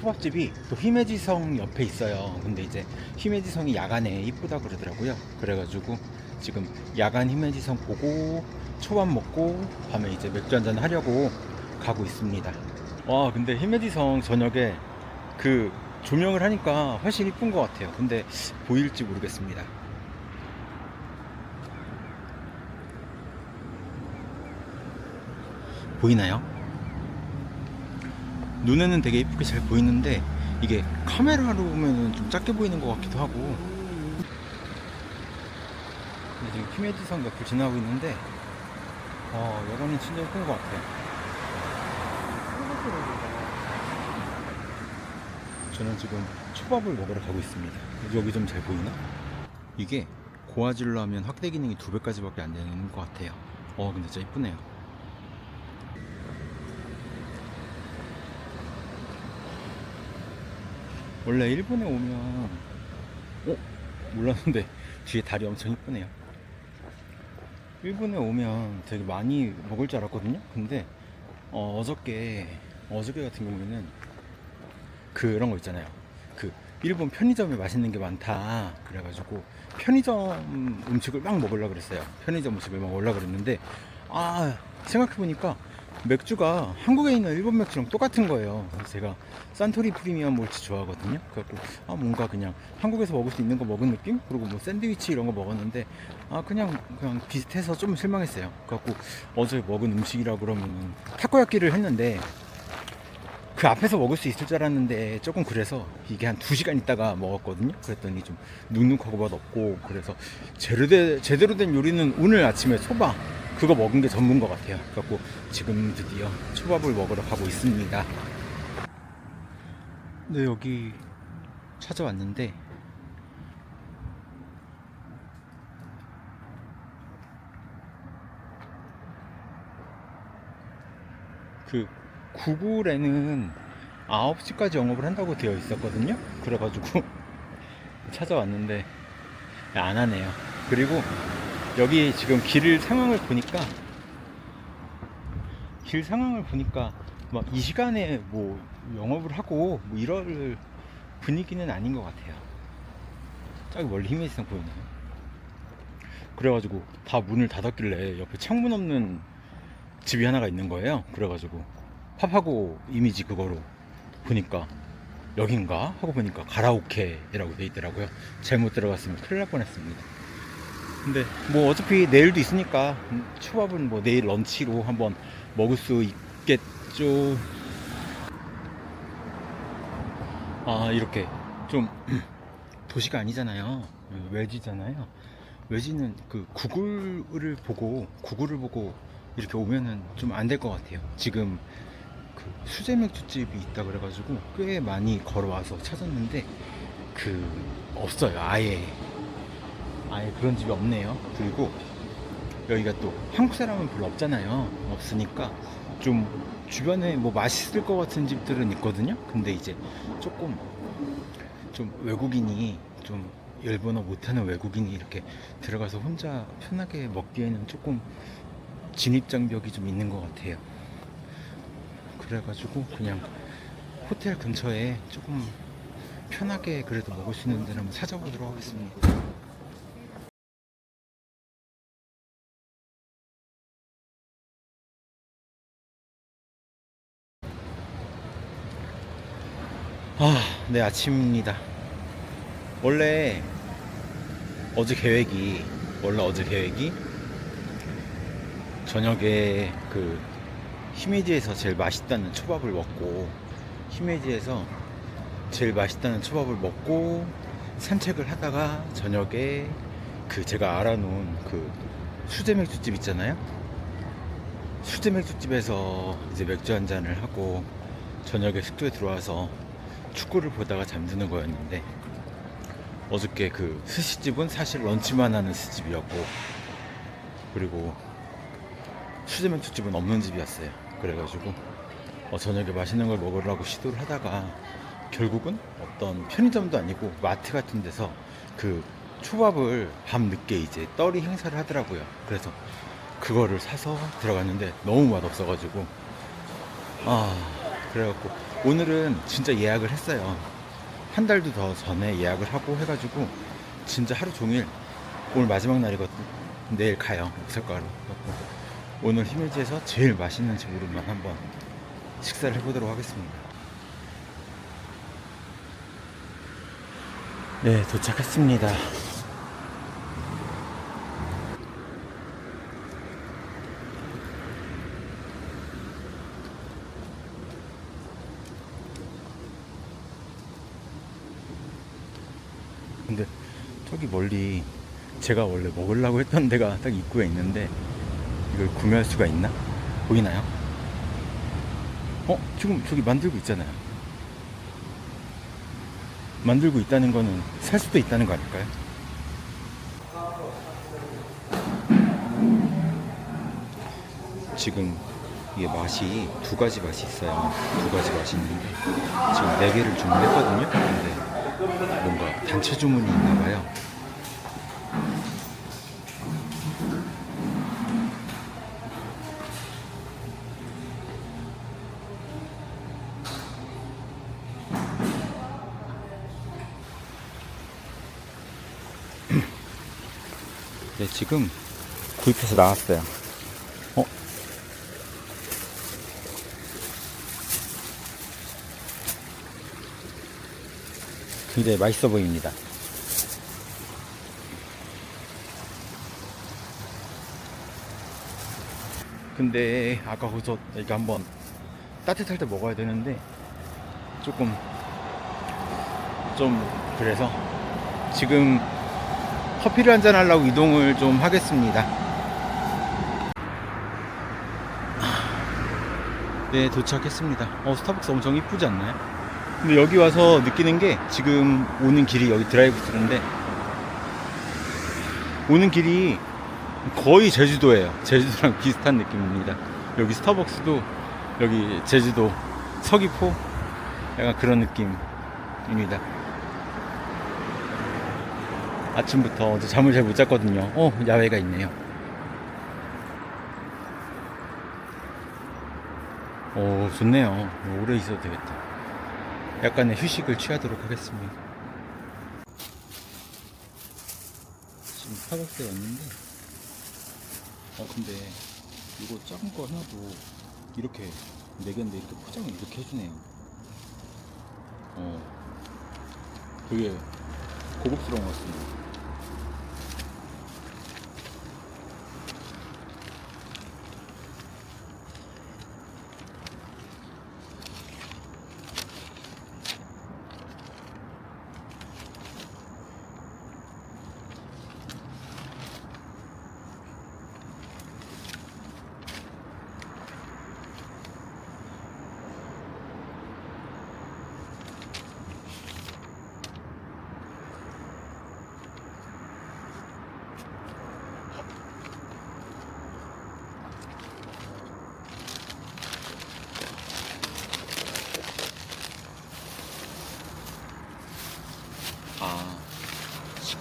초밥집이 또 히메지성 옆에 있어요. 근데 이제 히메지성이 야간에 이쁘다 그러더라고요. 그래가지고 지금 야간 히메지성 보고 초밥 먹고 밤에 이제 맥주 한잔 하려고 가고 있습니다. 와 근데 히메지성 저녁에 그 조명을 하니까 훨씬 이쁜 것 같아요. 근데 보일지 모르겠습니다. 보이나요? 눈에는 되게 이쁘게 잘 보이는데 이게 카메라로 보면은 좀 작게 보이는 것 같기도 하고. 지금 히메지성 옆을 지나고 있는데 어 여기는 진짜 예쁜 것 같아요. 저는 지금 초밥을 먹으러 가고 있습니다. 여기 좀 잘 보이나? 이게 고화질로 하면 확대 기능이 두 배까지밖에 안 되는 것 같아요. 어 근데 진짜 이쁘네요 원래 일본에 오면 어? 몰랐는데 뒤에 다리 엄청 이쁘네요. 일본에 오면 되게 많이 먹을 줄 알았거든요? 근데 어, 어저께 어저께 같은 경우에는 그런 거 있잖아요. 그 일본 편의점에 맛있는 게 많다. 그래가지고 편의점 음식을 막 먹으려고 그랬어요. 편의점 음식을 먹으려고 그랬는데 아 생각해보니까 맥주가 한국에 있는 일본 맥주랑 똑같은 거예요. 그래서 제가 산토리 프리미엄 몰츠 좋아하거든요. 그래갖고 아 뭔가 그냥 한국에서 먹을 수 있는 거 먹은 느낌? 그리고 뭐 샌드위치 이런 거 먹었는데 아 그냥 그냥 비슷해서 좀 실망했어요. 그래갖고 어제 먹은 음식이라 그러면은 타코야끼를 했는데 그 앞에서 먹을 수 있을 줄 알았는데 조금 그래서 이게 한 2시간 있다가 먹었거든요. 그랬더니 좀 눅눅하고 맛없고 그래서 제대로, 된- 제대로 된 요리는 오늘 아침에 소바 그거 먹은 게 전부인 것 같아요. 그래갖고 지금 드디어 초밥을 먹으러 가고 있습니다. 네, 여기 찾아왔는데 그 구글에는 9시까지 영업을 한다고 되어 있었거든요. 그래가지고 찾아왔는데 안 하네요. 그리고 여기 지금 길 상황을 보니까 길 상황을 보니까 막 이 시간에 뭐 영업을 하고 뭐 이럴 분위기는 아닌 것 같아요. 저기 멀리 히메지상 보이네요. 그래가지고 다 문을 닫았길래 옆에 창문 없는 집이 하나가 있는 거예요. 그래가지고 팝하고 이미지 그거로 보니까 여긴가 하고 보니까 가라오케라고 돼 있더라고요. 잘못 들어갔으면 큰일 날 뻔했습니다. 근데 뭐 어차피 내일도 있으니까 음, 초밥은 뭐 내일 런치로 한번 먹을 수 있겠죠. 아 이렇게 좀 도시가 아니잖아요. 외지잖아요. 외지는 그 구글을 보고 구글을 보고 이렇게 오면은 좀 안 될 것 같아요. 지금 그 수제 맥주집이 있다 그래가지고 꽤 많이 걸어와서 찾았는데 그 없어요. 아예 아예 그런 집이 없네요. 그리고 여기가 또 한국 사람은 별로 없잖아요. 없으니까 좀 주변에 뭐 맛있을 것 같은 집들은 있거든요. 근데 이제 조금 좀 외국인이 좀 일본어 못하는 외국인이 이렇게 들어가서 혼자 편하게 먹기에는 조금 진입 장벽이 좀 있는 것 같아요. 그래가지고 그냥 호텔 근처에 조금 편하게 그래도 먹을 수 있는 데를 한번 찾아보도록 하겠습니다. 아, 네, 아침입니다. 원래 어제 계획이, 원래 어제 계획이 저녁에 그 히메지에서 제일 맛있다는 초밥을 먹고, 히메지에서 제일 맛있다는 초밥을 먹고 산책을 하다가 저녁에 그 제가 알아놓은 그 수제 맥주집 있잖아요. 수제 맥주집에서 이제 맥주 한 잔을 하고 저녁에 숙소에 들어와서 축구를 보다가 잠드는 거였는데 어저께 그 스시집은 사실 런치만 하는 스시집이었고 그리고 수제 맥주집은 없는 집이었어요. 그래가지고 어, 저녁에 맛있는 걸 먹으려고 시도를 하다가 결국은 어떤 편의점도 아니고 마트 같은 데서 그 초밥을 밤 늦게 이제 떨이 행사를 하더라고요. 그래서 그거를 사서 들어갔는데 너무 맛없어가지고 아 그래갖고 오늘은 진짜 예약을 했어요. 한 달도 더 전에 예약을 하고 해가지고 진짜 하루 종일 오늘 마지막 날이거든. 내일 가요. 이설가로. 오늘 히메지에서 제일 맛있는 집으로만 한번 식사를 해보도록 하겠습니다. 네, 도착했습니다. 근데 저기 멀리 제가 원래 먹으려고 했던 데가 딱 입구에 있는데 이걸 구매할 수가 있나? 보이나요? 어? 지금 저기 만들고 있잖아요. 만들고 있다는 거는 살 수도 있다는 거 아닐까요? 지금 이게 맛이 두 가지 맛이 있어요. 두 가지 맛이 있는데 지금 네 개를 주문했거든요. 근데 뭔가 단체 주문이 있나 봐요. 네, 지금 구입해서 나왔어요. 어? 굉장히 맛있어 보입니다. 근데 아까 거기서 이렇게 한번 따뜻할 때 먹어야 되는데 조금 좀 그래서 지금 커피를 한잔 하려고 이동을 좀 하겠습니다. 네, 도착했습니다. 어, 스타벅스 엄청 이쁘지 않나요? 근데 여기 와서 느끼는 게 지금 오는 길이 여기 드라이브 스루인데 오는 길이 거의 제주도예요. 제주도랑 비슷한 느낌입니다. 여기 스타벅스도 여기 제주도 서귀포 약간 그런 느낌입니다. 아침부터 어제 잠을 잘 못 잤거든요. 어, 야외가 있네요. 오, 좋네요. 오래 있어도 되겠다. 약간의 휴식을 취하도록 하겠습니다. 지금 스타벅스에 왔는데, 어, 근데 이거 작은 거 하나도 이렇게 네 개인데 이렇게 포장을 이렇게 해주네요. 어, 되게 고급스러운 것 같습니다.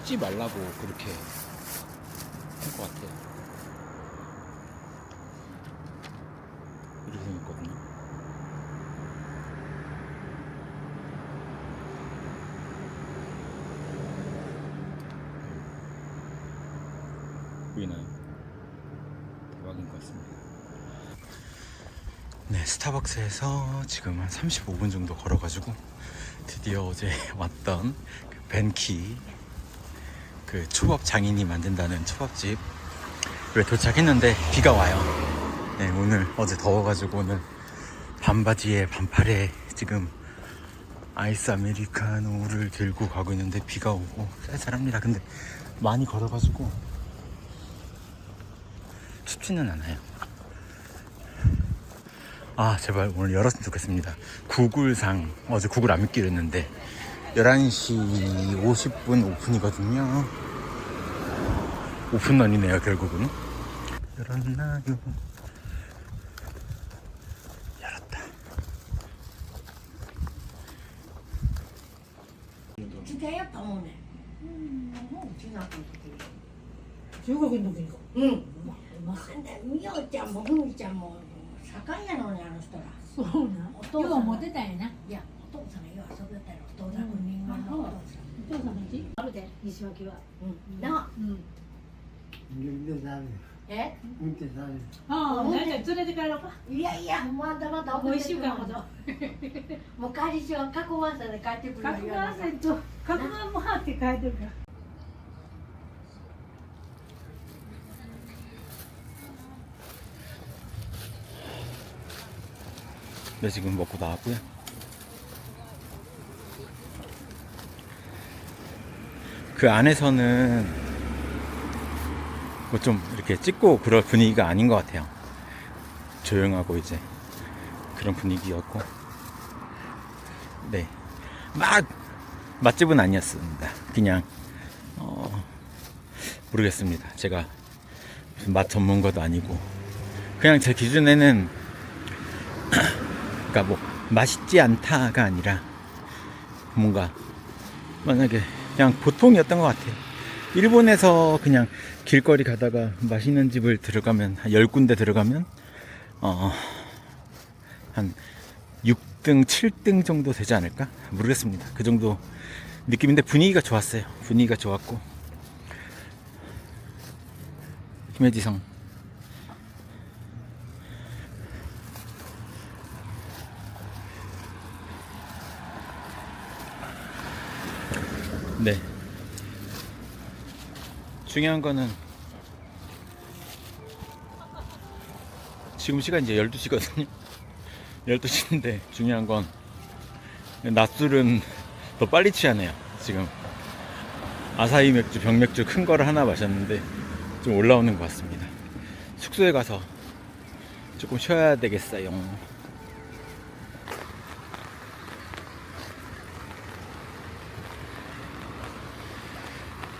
식지 말라고 그렇게 할 것 같아요. 이렇게 생겼거든요. 보이나요? 대박인 것 같습니다. 네, 스타벅스에서 지금 한 35분 정도 걸어가지고 드디어 어제 왔던 그 벤키 그 초밥 장인이 만든다는 초밥집에 도착했는데 비가 와요. 네, 오늘 어제 더워가지고 오늘 반바지에 반팔에 지금 아이스 아메리카노를 들고 가고 있는데 비가 오고 쌀쌀합니다. 근데 많이 걸어가지고 춥지는 않아요. 아 제발 오늘 열었으면 좋겠습니다 구글상 어제 구글 안 믿기로 했는데 11시 50분 오픈이거든요 오픈 아니네요 결국은 열었나요 열었다 주태야 방문해 중국 인도인가? 응. 근데 미역자 먹는 자 뭐. 사과야 너네 안 오더라. 이거 못 했다 해나? 야. 持ってたんやな。いやお父さんがよう遊びよったやろお父さん人間のお父さんお父さんの家あるで、西脇は。うんなうん。えああ、じゃあ連れて帰ろうか。いやいやまだまだもう一週間ほど。もう帰りしは加古湾さんで帰ってくる角川線と角川もはって帰ってるから。 네, 지금 먹고 나왔고요. 그 안에서는 뭐 좀 이렇게 찍고 그럴 분위기가 아닌 것 같아요. 조용하고 이제 그런 분위기였고, 네. 막 맛집은 아니었습니다. 그냥, 어, 모르겠습니다. 제가 맛 전문가도 아니고, 그냥 제 기준에는 그러니까 뭐 맛있지 않다가 아니라 뭔가 만약에 그냥 보통이었던 것 같아요. 일본에서 그냥 길거리 가다가 맛있는 집을 들어가면 한 10군데 들어가면 어, 한 6등, 7등 정도 되지 않을까? 모르겠습니다. 그 정도 느낌인데 분위기가 좋았어요. 분위기가 좋았고 히메지성 네. 중요한 거는 지금 시간 이제 12시거든요. 12시인데 중요한 건 낮술은 더 빨리 취하네요. 지금 아사히 맥주, 병맥주 큰 거를 하나 마셨는데 좀 올라오는 것 같습니다. 숙소에 가서 조금 쉬어야 되겠어요.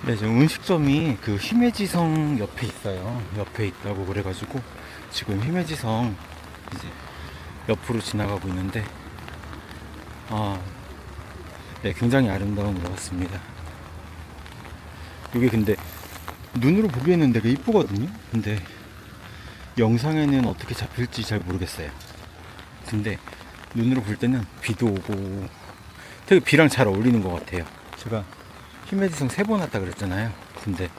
네, 지금 음식점이 그 히메지성 옆에 있어요. 옆에 있다고 그래가지고 지금 히메지성 이제 옆으로 지나가고 있는데 아, 네, 굉장히 아름다운 것 같습니다. 이게 근데 눈으로 보기에는 되게 이쁘거든요. 근데 영상에는 어떻게 잡힐지 잘 모르겠어요. 근데 눈으로 볼 때는 비도 오고 되게 비랑 잘 어울리는 것 같아요. 제가 히메지성 세 번 왔다 그랬잖아요. 근데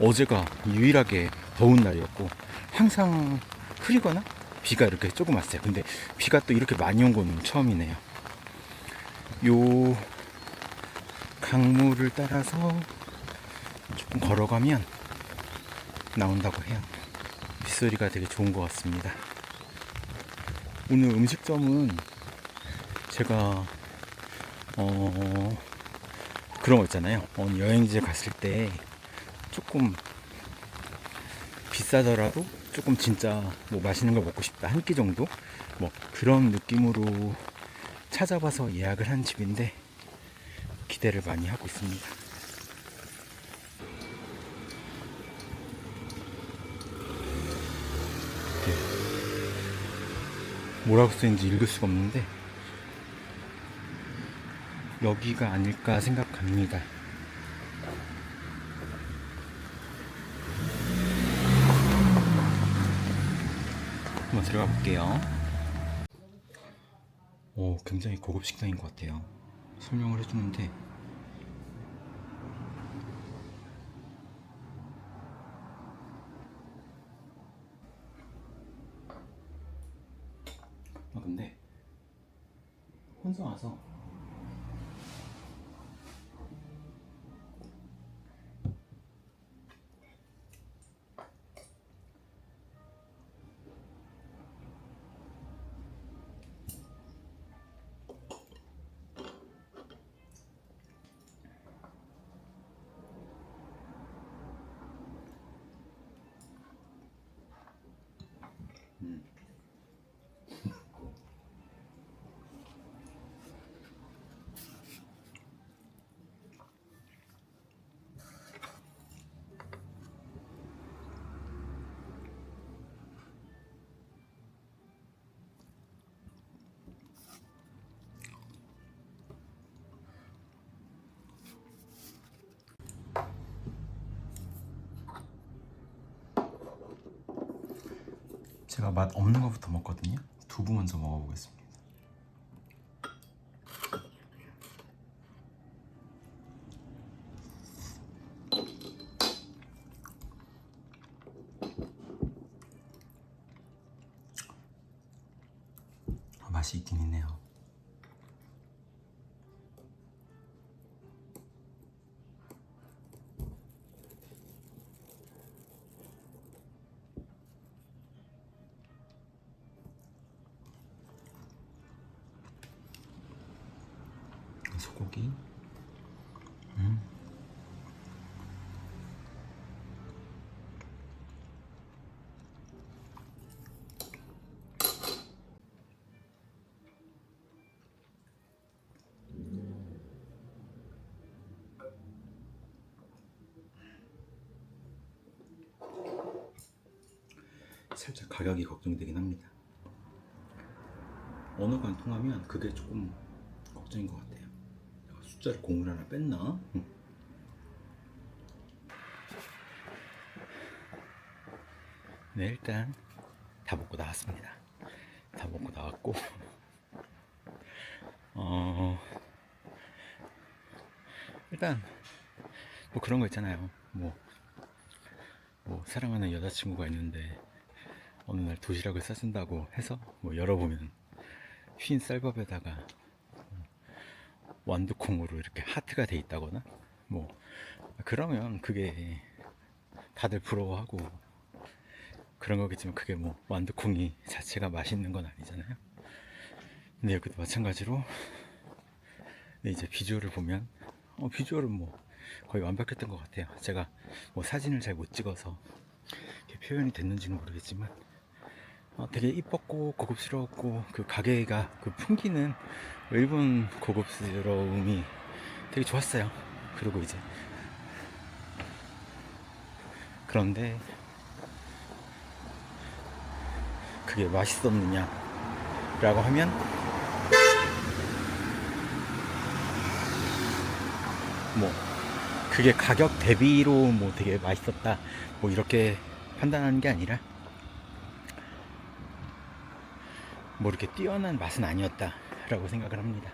어제가 유일하게 더운 날이었고 항상 흐리거나 비가 이렇게 조금 왔어요. 근데 비가 또 이렇게 많이 온 거는 처음이네요. 요 강물을 따라서 조금 걸어가면 나온다고 해요. 빗소리가 되게 좋은 것 같습니다. 오늘 음식점은 제가 어 그런 거 있잖아요. 어, 여행지에 갔을 때 조금 비싸더라도 조금 진짜 뭐 맛있는 걸 먹고 싶다 한 끼 정도 뭐 그런 느낌으로 찾아봐서 예약을 한 집인데 기대를 많이 하고 있습니다. 네. 뭐라고 쓰는지 읽을 수가 없는데 여기가 아닐까 생각합니다. 한번 들어가 볼게요. 오, 굉장히 고급 식당인 것 같아요. 설명을 해주는데 아 근데 혼자 와서 제가 맛 없는 것부터 먹거든요. 두부 먼저 먹어보겠습니다. 아, 맛이 있긴 있네요. 소고기. 음. 살짝 가격이 걱정되긴 합니다. 언어가 안 통하면 그게 조금 걱정인 것 같아요. 내가 숫자를 공을 하나 뺐나? 응. 네 일단 다 먹고 나왔습니다. 다 먹고 나왔고 어 일단 뭐 그런 거 있잖아요. 뭐, 뭐 사랑하는 여자친구가 있는데 어느 날 도시락을 싸준다고 해서 뭐 열어보면 흰 쌀밥에다가 완두콩으로 이렇게 하트가 돼 있다거나 뭐 그러면 그게 다들 부러워하고 그런 거겠지만 그게 뭐 완두콩이 자체가 맛있는 건 아니잖아요. 근데 여기도 마찬가지로 이제 비주얼을 보면 어, 비주얼은 뭐 거의 완벽했던 것 같아요. 제가 뭐 사진을 잘 못 찍어서 표현이 됐는지는 모르겠지만 어, 되게 이뻤고 고급스러웠고 그 가게가 그 풍기는 일본 고급스러움이 되게 좋았어요. 그리고 이제 그런데 그게 맛있었느냐라고 하면 뭐 그게 가격 대비로 뭐 되게 맛있었다 뭐 이렇게 판단하는 게 아니라 뭐 이렇게 뛰어난 맛은 아니었다라고 생각을 합니다.